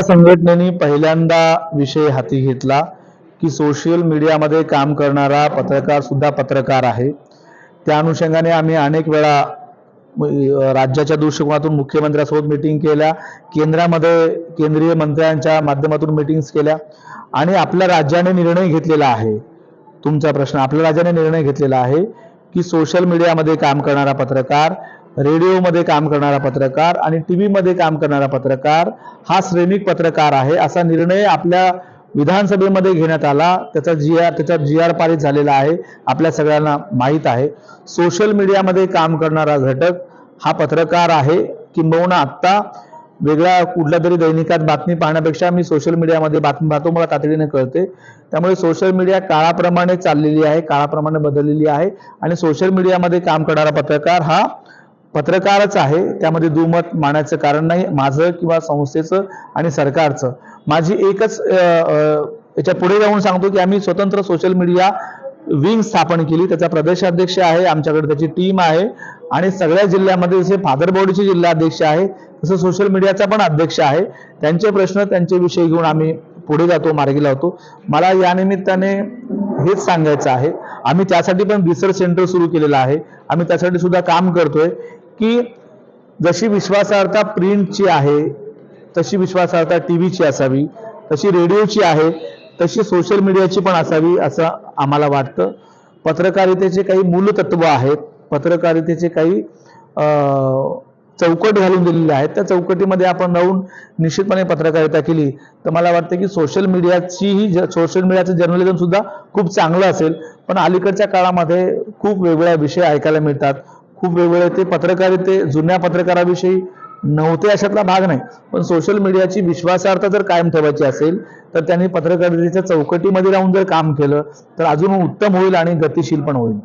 या संघटनेने पहिल्यांदा विषय हाती घेतला की सोशल मीडियामध्ये काम करणारा पत्रकार सुद्धा पत्रकार आहे. त्या अनुषंगाने आम्ही अनेक वेळा राज्याच्या दृष्टिकोनातून मुख्यमंत्र्यांसोबत मिटिंग केल्या केंद्रामध्ये केंद्रीय मंत्र्यांच्या माध्यमातून मिटिंग्स केल्या आणि आपल्या राज्याने निर्णय घेतलेला आहे. तुमचा प्रश्न आपल्या राज्याने निर्णय घेतलेला आहे की सोशल मीडियामध्ये काम करणारा पत्रकार रेडिओमध्ये काम करणारा पत्रकार आणि टी व्हीमध्ये काम करणारा पत्रकार हा श्रेणिक पत्रकार आहे. असा निर्णय आपल्या विधानसभेमध्ये घेण्यात आला. त्याचा जी आर त्याचा जी आर पारित झालेला आहे. आपल्या सगळ्यांना माहीत आहे. सोशल मीडियामध्ये काम करणारा घटक हा पत्रकार आहे. किंबहुना आत्ता वेगळ्या कुठल्या तरी दैनिकात बातमी पाहण्यापेक्षा मी सोशल मीडियामध्ये बातमी पाहतो मला तातडीने कळते. त्यामुळे सोशल मीडिया काळाप्रमाणे चाललेली आहे काळाप्रमाणे बदललेली आहे आणि सोशल मीडियामध्ये काम करणारा पत्रकार हा पत्रकारच आहे. त्यामध्ये दुमत मानायचं कारण नाही. माझं किंवा संस्थेचं आणि सरकारचं. माझी एकच याच्यापुढे जाऊन सांगतो की आम्ही स्वतंत्र सोशल मीडिया विंग स्थापन केली. त्याचा प्रदेशाध्यक्ष आहे. आमच्याकडे त्याची टीम आहे. आणि सगळ्या जिल्ह्यामध्ये जसे फादर बॉडीचे जिल्हाध्यक्ष आहे तसं सोशल मीडियाचा पण अध्यक्ष आहे. त्यांचे प्रश्न त्यांचे विषय घेऊन आम्ही पुढे जातो मार्गी लावतो. मला या निमित्ताने हेच सांगायचं आहे. आम्ही त्यासाठी पण रिसर्च सेंटर सुरू केलेलं आहे. आम्ही त्यासाठी सुद्धा काम करतोय. की जशी विश्वासार्हता प्रिंटची आहे तशी विश्वासार्हता टी व्हीची असावी तशी रेडिओची आहे तशी सोशल मीडियाची पण असावी असं आम्हाला वाटतं. पत्रकारितेचे काही मूलतत्व आहेत. पत्रकारितेचे काही चौकट घालून दिलेले आहेत. त्या चौकटीमध्ये आपण राहून निश्चितपणे पत्रकारिता केली. तर मला वाटतं की सोशल मीडियाची ही सोशल मीडियाचं जर्नलिझम सुद्धा खूप चांगलं असेल. पण अलीकडच्या काळामध्ये खूप वेगवेगळ्या विषय ऐकायला मिळतात. खूप वेगवेगळे ते पत्रकारिते जुन्या पत्रकाराविषयी नव्हते अशातला भाग नाही. पण सोशल मीडियाची विश्वासार्हता जर कायम ठेवायची असेल तर त्यांनी पत्रकारितेच्या चौकटीमध्ये राहून जर काम केलं तर अजून उत्तम होईल आणि गतिशील पण होईल.